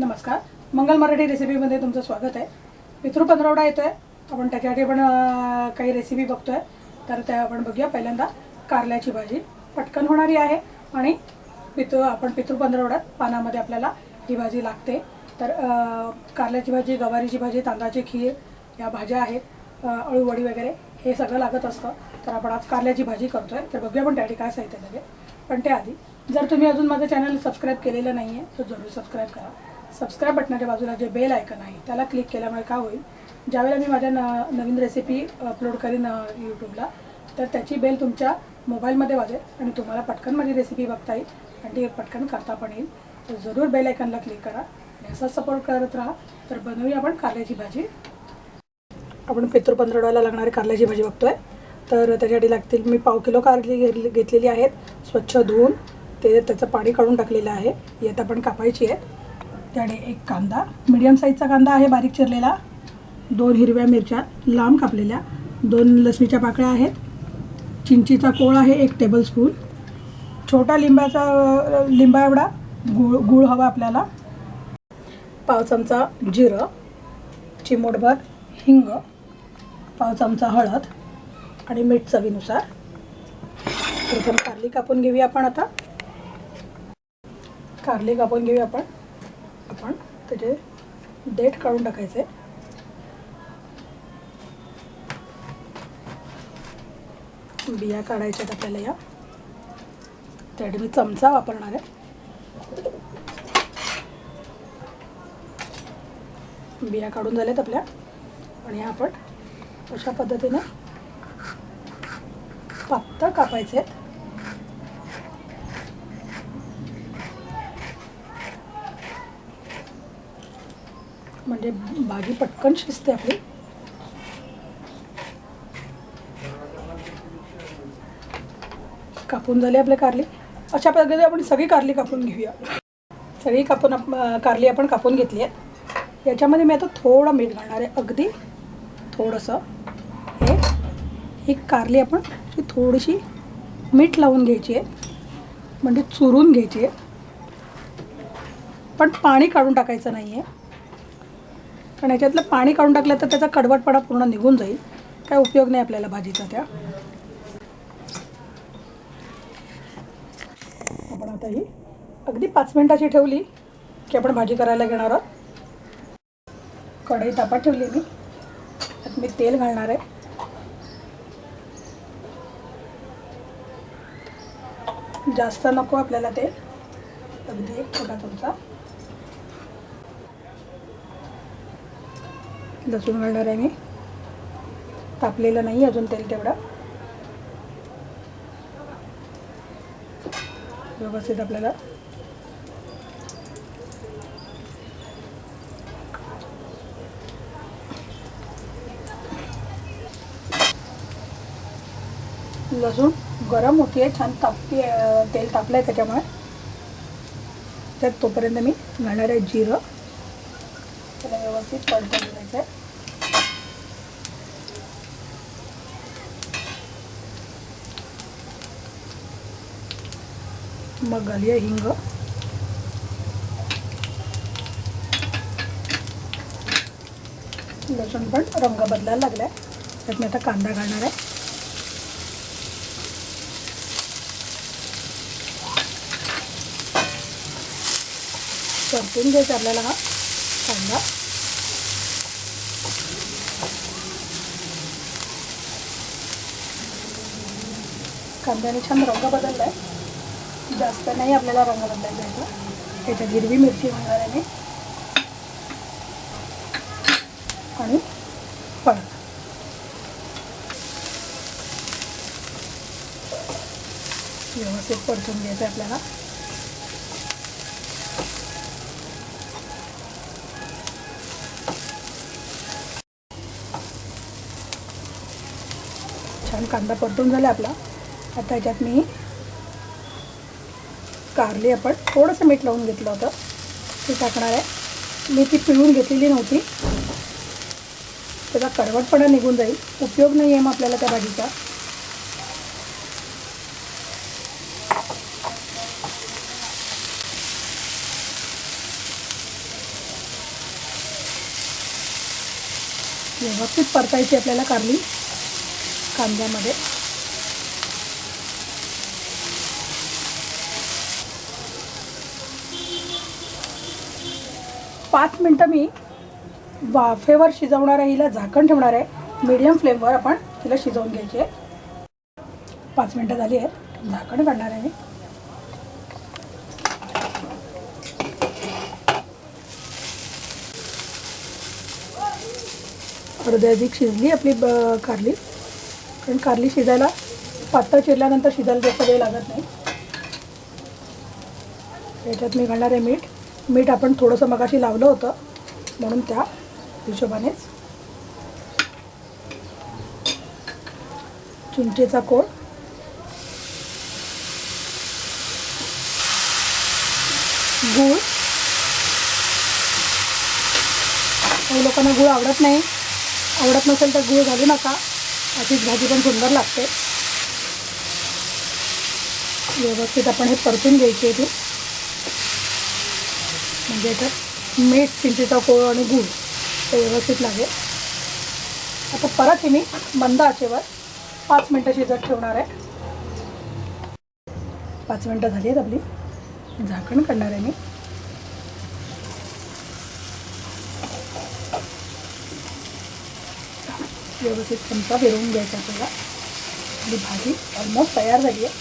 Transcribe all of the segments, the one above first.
नमस्कार. मंगल मराठी रेसिपीमध्ये तुमचं स्वागत आहे. पितृ पंधरवडा येतो आहे आपण त्याच्यासाठी पण काही रेसिपी बघतो आहे तर त्या आपण बघूया. पहिल्यांदा कारल्याची भाजी. पटकन होणारी आहे. आणि पितृ आपण पितृ पंधरवड्यात पानामध्ये आपल्याला ही भाजी लागते. तर कारल्याची भाजी गवारीची भाजी तांदळाची खीर या भाज्या आहेत. अळूवडी वगैरे हे सगळं लागत असतं. तर आपण आज कारल्याची भाजी करतो आहे तर बघूया पण त्यासाठी काय साहित्य लागेल. पण त्याआधी जर तुम्ही अजून माझं चॅनल सबस्क्राईब केलेलं नाही आहे तर जरूर सबस्क्राईब करा. सबस्क्राईब बटनाच्या बाजूला जे बेल ऐकन आहे त्याला क्लिक केल्यामुळे काय होईल? ज्यावेळेला मी माझ्या न नवीन रेसिपी अपलोड करीन यूट्यूबला तर त्याची बेल तुमच्या मोबाईलमध्ये वाजेल आणि तुम्हाला पटकन माझी रेसिपी बघता येईल आणि ती पटकन करता पण येईल. तर जरूर बेल आयकनला क्लिक करा आणि असाच सपोर्ट करत राहा. तर बनवूया आपण कारल्याची भाजी. आपण पितृ पंधरवड्याला लागणारी कारल्याची भाजी बघतोय. तर त्याच्यासाठी लागतील मी पाव किलो कारली घेतली घेतलेली आहेत. स्वच्छ धुवून ते त्याचं पाणी काढून टाकलेलं आहे. येत आपण कापायची आहे त्याने एक कांदा. मिडियम साईजचा कांदा आहे बारीक चिरलेला. दोन हिरव्या मिरच्या लांब कापलेल्या. दोन लसणीच्या पाकळ्या आहेत. चिंचीचा कोळ आहे एक टेबलस्पून छोटा लिंबाचा लिंबा एवढा. गुळ गुळ हवा आपल्याला. पाव चमचा जिरं चिमूटभर हिंग पाव चमचा हळद आणि मीठ चवीनुसार. प्रथम कारली कापून घेऊया आपण आता. कारली कापून घेऊया आपण. आपण त्याचे देठ काढून टाकायचे. बिया काढायच्यात आपल्याला या. त्यासाठी मी चमचा वापरणार आहे. बिया काढून झाल्यात आपल्या. आणि ह्या आपण अशा पद्धतीने पातळ कापायचे आहेत. म्हणजे भाजी पटकन शिजते आपली. कापून झाली आपली कारली. अशा पद्धतीने आपण सगळी कारली कापून घेऊया. सगळी कापून आप- कारली आपण कापून घेतली आहे. याच्यामध्ये मी आता थोडं मीठ घालणार आहे. अगदी थोडंसं. हे ही कारली आपण ही थोडीशी मीठ लावून घ्यायची आहे. म्हणजे चुरून घ्यायची आहे. पण पाणी काढून टाकायचं नाही आहे कारण याच्यातलं पाणी काढून टाकलं तर त्याचा कडवटपणा पूर्ण निघून जाईल. काय उपयोग नाही आपल्याला भाजीचा त्या. आपण आता ही अगदी पाच मिनिटाची ठेवली की आपण भाजी करायला घेणार आहोत. कढई तापात ठेवली मी. त्यात मी तेल घालणार आहे. जास्त नको आपल्याला तेल. अगदी एक छोटा तुमचा. लसूण घालणार आहे मी. तापलेलं नाही अजून तेल तेवढं. व्यवस्थित आपल्याला. लसूण गरम होती आहे छान तापती तेल तापलं आहे त्याच्यामुळे. त्यात तोपर्यंत मी घालणार आहे जिरं. तिला व्यवस्थित परतून घ्यायचं आहे मग घालूया हिंग. लसूण पण रंग बदलायला लागलाय. त्यात मी आता कांदा घालणार आहे. परतून घ्यायचा आपल्याला हा कांदा. कांद्याने छान रंग बदलला आहे जास्त नाही आपल्याला रंग बदलायचा आहे त्याच्यात हिरवी मिरची होणार आहे आणि पण व्यवस्थित परतून घ्यायचं आहे आपल्याला. छान कांदा परतून झाला आपला. आता ह्याच्यात मी कारली आपण थोडंसं मीठ लावून घेतलं होतं. ते टाकणार आहे. मी ती पिळून घेतलेली नव्हती. त्याचा कडवटपणा निघून जाईल. उपयोग नाही आहे मग आपल्याला त्या भाजीचा. व्यवस्थित परतायची आपल्याला कारली कांद्यामध्ये. पाच मिनटं मी वाफेवर शिजवणार आहे हिला झाकण ठेवणार आहे. मीडियम फ्लेमवर आपण तिला शिजवून घ्यायची आहे. पाच मिनटं झाली आहेत. झाकण काढणार आहे मी. अर्ध्याधिक शिजली आपली ब कारली. कारण कारली शिजायला पातळ चिरल्यानंतर शिजायला जास्त वेळ लागत नाही. याच्यात मी घालणार आहे मीठ. मीठ आपण थोडंसं मगाशी लावलं होतं म्हणून त्या हिशोबानेच. चिंचेचा कोळ गूळ. काही लोकांना गूळ आवडत नाही. आवडत नसेल तर गूळ घालू नका. अशीच भाजी पण सुंदर लागते. व्यवस्थित आपण हे परतून घ्यायची आहे ती. म्हणजे याच्यात मीठ चिंचेचा कोळ आणि गूळ ते व्यवस्थित लागेल. आता परत हे मी मंद आचेवर पाच मिनटं शिजत ठेवणार आहे. पाच मिनटं झाली आहेत आपली. झाकण करणार आहे मी. व्यवस्थित चमचा फिरवून घ्यायचा आपल्याला आपली भाजी ऑलमोस्ट तयार झाली आहे.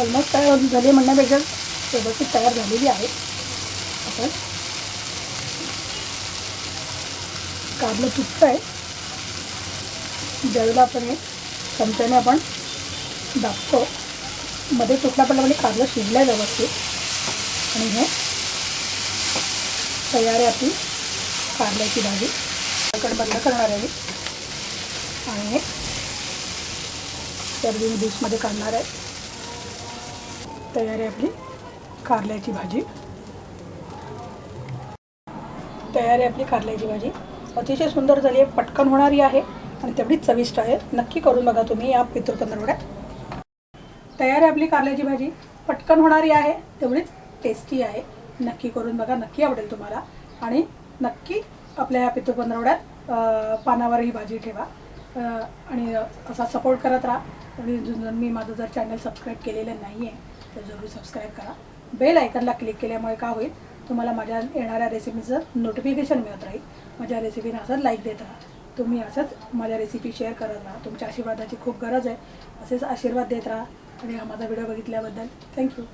ऑलमोस्ट तयार झाली म्हणण्यापेक्षा व्यवस्थित तयार झालेली आहे. आपण. कारलं तुटतं आहे ज्यावेळेला आपण हे चमच्याने आपण दाबतो. मध्ये तुटला पडला म्हणजे कारलं शिजलं आहे व्यवस्थित. आणि हे तयार आहे आपली कारल्याची भाजी. कड बंद करणार आहे. आणि हे सर्विंग डिशमध्ये काढणार आहे. तयार आहे आपली कारल्याची भाजी. तयार आहे आपली कारल्याची भाजी अतिशय सुंदर झाली आहे पटकन होणारी आहे आणि तेवढीच चविष्ट आहे. नक्की करून बघा तुम्ही या पितृपंधरवड्यात. तयार आहे आपली कारल्याची भाजी पटकन होणारी आहे तेवढीच टेस्टी आहे. नक्की करून बघा नक्की आवडेल तुम्हाला. आणि नक्की आपल्या या पितृपंधरवड्यात अं, पानावर ही भाजी ठेवा. आणि असा सपोर्ट करत राहा. आणि जर मी माझं जर चॅनल सबस्क्राईब केलेलं नाही आहे तर जरूर सबस्क्राईब करा. बेल आयकनला क्लिक केल्यामुळे का होईल? तुम्हाला माझ्या येणाऱ्या रेसिपीचं नोटिफिकेशन मिळत राहील. माझ्या रेसिपीने असंच लाईक देत राहा. तुम्ही असंच माझ्या रेसिपी शेअर करत राहा. तुमच्या आशीर्वादाची खूप गरज आहे. असेच आशीर्वाद देत राहा. आणि हा माझा व्हिडिओ बघितल्याबद्दल. थँक्यू